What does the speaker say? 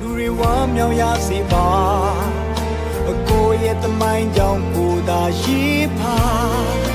လူတွေဝမ်းမြောက်ရစေပါအကိုရဲ့တမိုင်းကြောင့်ကိုသာရှိပါ